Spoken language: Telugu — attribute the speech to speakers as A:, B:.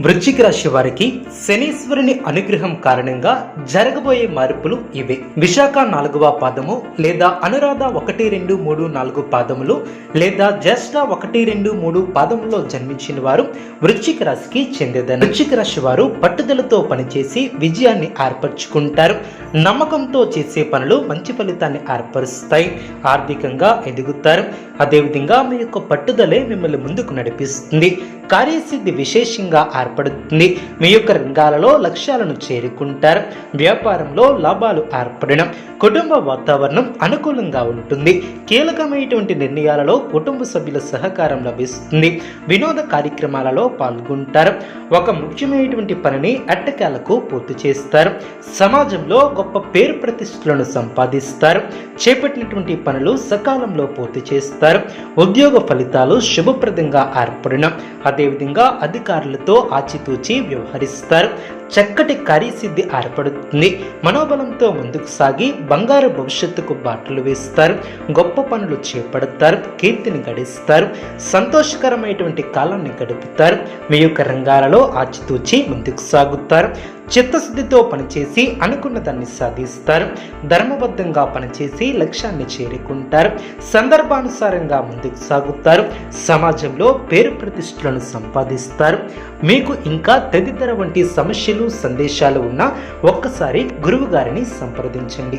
A: వృశ్చిక రాశి వారికి శనీశ్వరుని అనుగ్రహం కారణంగా జరగబోయే మార్పులు ఇవే. విశాఖ నాలుగవ పాదము లేదా అనురాధ ఒకటి రెండు మూడు నాలుగు పాదములు లేదా జ్యేష్ఠ ఒకటి రెండు మూడు పాదములో జన్మించిన వారు వృశ్చిక రాశికి చెందేదని. వృశ్చిక రాశి వారు పట్టుదలతో పనిచేసి విజయాన్ని ఏర్పరచుకుంటారు. నమ్మకంతో చేసే పనులు మంచి ఫలితాన్ని ఏర్పరుస్తాయి. ఆర్థికంగా ఎదుగుతారు. అదేవిధంగా మీ యొక్క పట్టుదలే మిమ్మల్ని ముందుకు నడిపిస్తుంది. కార్యసిద్ధి విశేషంగా ఏర్పడుతుంది. మీ యొక్క రంగాలలో లక్ష్యాలను చేరుకుంటారు. వ్యాపారంలో లాభాలు ఏర్పడడం కుటుంబ వాతావరణం అనుకూలంగా ఉంటుంది. కీలకమైనటువంటి నిర్ణయాలలో కుటుంబ సభ్యుల సహకారం లభిస్తుంది. వినోద కార్యక్రమాలలో పాల్గొంటారు. ఒక ముఖ్యమైనటువంటి పనిని అట్టకాలకు పూర్తి చేస్తారు. సమాజంలో గొప్ప పేరు ప్రతిష్టలను సంపాదిస్తారు. చేపట్టినటువంటి పనులు సకాలంలో పూర్తి చేస్తారు. ఉద్యోగ ఫలితాలు శుభప్రదంగా ఏర్పడడం అదేవిధంగా అధికారులతో ఆచితూచి వ్యవహరిస్తారు చక్కటి కార్యసిద్ధి ఏర్పడుతుంది. మనోబలంతో ముందుకు సాగి బంగారు భవిష్యత్తుకు బాటలు వేస్తారు. గొప్ప పనులు చేపడతారు. కీర్తిని గడిస్తారు. సంతోషకరమైనటువంటి కాలాన్ని గడుపుతారు. మీ యొక్క రంగాలలో ఆచితూచి ముందుకు సాగుతారు. చిత్తశుద్ధితో పనిచేసి అనుకున్న దాన్ని సాధిస్తారు. ధర్మబద్ధంగా పనిచేసి లక్ష్యాన్ని చేరుకుంటారు. సందర్భానుసారంగా ముందుకు సాగుతారు. సమాజంలో పేరు ప్రతిష్టలను సంపాదిస్తారు. మీకు ఇంకా తదితర వంటి సమస్యలు సందేశాలు ఉన్నా ఒక్కసారి గురువు గారిని సంప్రదించండి.